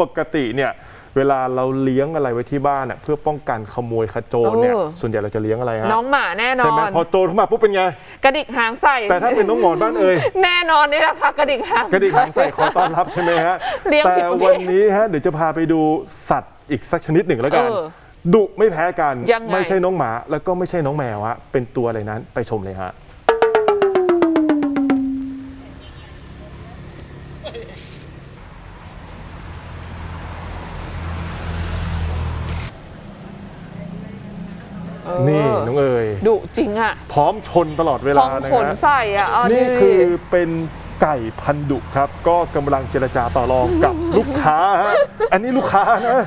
ปกติเนี่ยเวลาเราเลี้ยงอะไรไว้ที่บ้านน่ะเพื่อป้องกันขโมยขโจรเนี่ยเออ ส่วนใหญ่เราจะเลี้ยงอะไรฮะน้องหมาแน่นใช่อไหมน พอโจรเข้ามาปุ๊บเป็นไง กระดิกหางใส่แต่ถ้าเป็นน้องหมอนบ้านเอ่ยแน่นอนนี่แหละค่ะกระดิกหาง กระดิกหางใส่ขอต้อนรับใช่ไหมฮะเลี้ยงแต่ผิดประเภทวันนี้ฮะเดี๋ยวจะพาไปดูสัตว์อีกสักชนิดหนึ่งแล้วกัน เออดุไม่แพ้กันยังไง ไม่ใช่น้องหมาแล้วก็ไม่ใช่น้องแมวฮะเป็นตัวอะไรนั้นไปชมเลยฮะ เออนี่น้องเอ๋ยดุจริงอะพร้อมชนตลอดเวพอลางนะขนฮะใส่อะเอานี่ดิคือเป็นไก่พันธุ์ดุครับ ก็กำลังเจรจาต่อรองกับลูกค้าฮะอันนี้ลูกค้านะ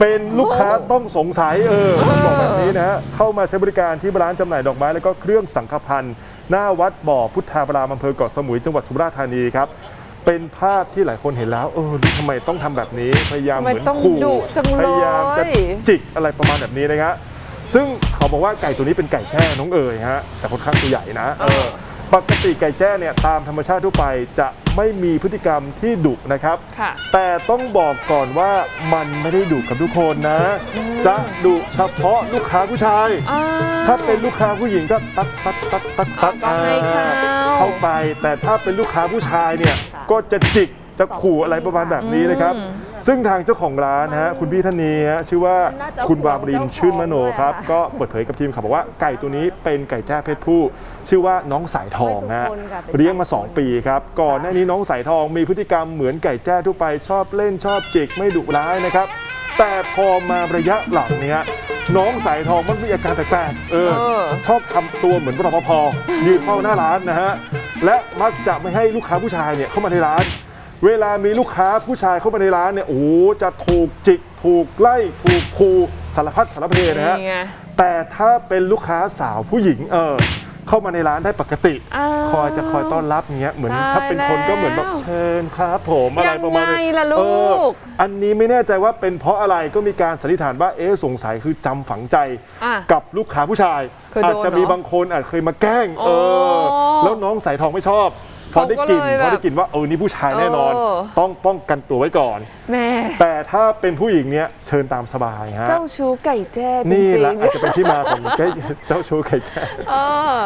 เป็นลูกค้าต้องสงสัยเออต้องบอกแบบนี้นะฮะเข้ามาใช้บริการที่ร้านจำหน่ายดอกไม้แล้วก็เครื่องสังฆพันธ์หน้าวัดบ่อพุทธาบรามอำเภอเกาะสมุยจังหวัดสุราษฎร์ธานีครับ เป็นภาพที่หลายคนเห็นแล้ว เออทำไมต้องทำแบบนี้พยายามทำเหไมมือนต้องขู่ดุจังพเลยยายามจะจิกอะไรประมาณแบบนี้นะครับ ซึ่งเขาบอกว่าไก่ตัวนี้เป็นไก่แจ้น้องเอ๋ยฮะแต่ค่อนข้างตัวใหญ่นะเออปกติไก่แจ้เนี่ยตามธรรมชาติทั่วไปจะไม่มีพฤติกรรมที่ดุนะครับ ค่ะแต่ต้องบอกก่อนว่ามันไม่ได้ดุกับทุกคนนะ จะดุเฉพาะลูกค้าผู้ชายอ้าวถ้าเป็นลูกค้าผู้หญิงก็ตักตักตักตักตักอ่าก็ให้เข้า เข้าไป แต่ถ้าเป็นลูกค้าผู้ชายเนี่ยก็จะจิก จะขู่อะไรประมาณแบบนี้นะครับ ซึ่งทางเจ้าของร้านนะฮะคุณพี่ท่านนี้ฮะชื่อว่าคุณวาบรินทร์ชื่นมโนครับ ก็เปิดเผยกับทีมข่าวบอกว่าไก่ตัวนี้เป็นไก่แจ้เพศผู้ ชื่อว่าน้องสายทองนะฮะเลี้ยงมา 2 ปีครับก่อนหน้านี้น้องสายทองมีพฤติกรรมเหมือนไก่แจ้ทั่วไปชอบเล่นชอบจิกไม่ดุร้ายนะครับ แต่พอมาระยะหลังเนี้ยน้องสายทองมันมีอาการแปลกๆเออเออชอบทำตัวเหมือนรปภยืนเฝ้าหน้าร้านนะฮะ และมักจะไม่ให้ลูกค้าผู้ชายเนี่ยเข้ามาในร้าน เวลามีลูกค้าผู้ชายเข้ามาในร้านเนี่ยโอ้โหจะถูกจิก ถูกไล่ ถูกคูสารพัดสารเพนะฮะนี่ไง แต่ถ้าเป็นลูกค้าสาวผู้หญิงเออเข้ามาในร้านได้ปกติ อ้าว คอยจะคอยต้อนรับอย่างเงี้ยเหมือนตายถ้าเป็นคนก็เหมือนแบบแล้วเชิญครับผมอะไรประมาณยังไงนี้ล่ะลูก เอออันนี้ไม่แน่ใจว่าเป็นเพราะอะไรก็มีการสันนิษฐานว่าเอ๊ะสงสัยคือจำฝังใจ อะ กับลูกค้าผู้ชาย เคยโดนอาจจะมีเหรอบางคนอาจเคยมาแกล้ง เอออ๋อแล้วน้องสายทองไม่ชอบ พอได้กลิ่นเขาก็เลยแบบพอได้กลิ่นว่าเออนี่ผู้ชายแน่นอน เออ ต้องป้องกันตัวไว้ก่อน แม่แต่ถ้าเป็นผู้หญิงเนี้ยเชิญตามสบายฮะเจ้าชู้ไก่แจ้จริงๆนี่แหละอาจจะเป็นที่มาของ เจ้าชู้ไก่แจ้เออ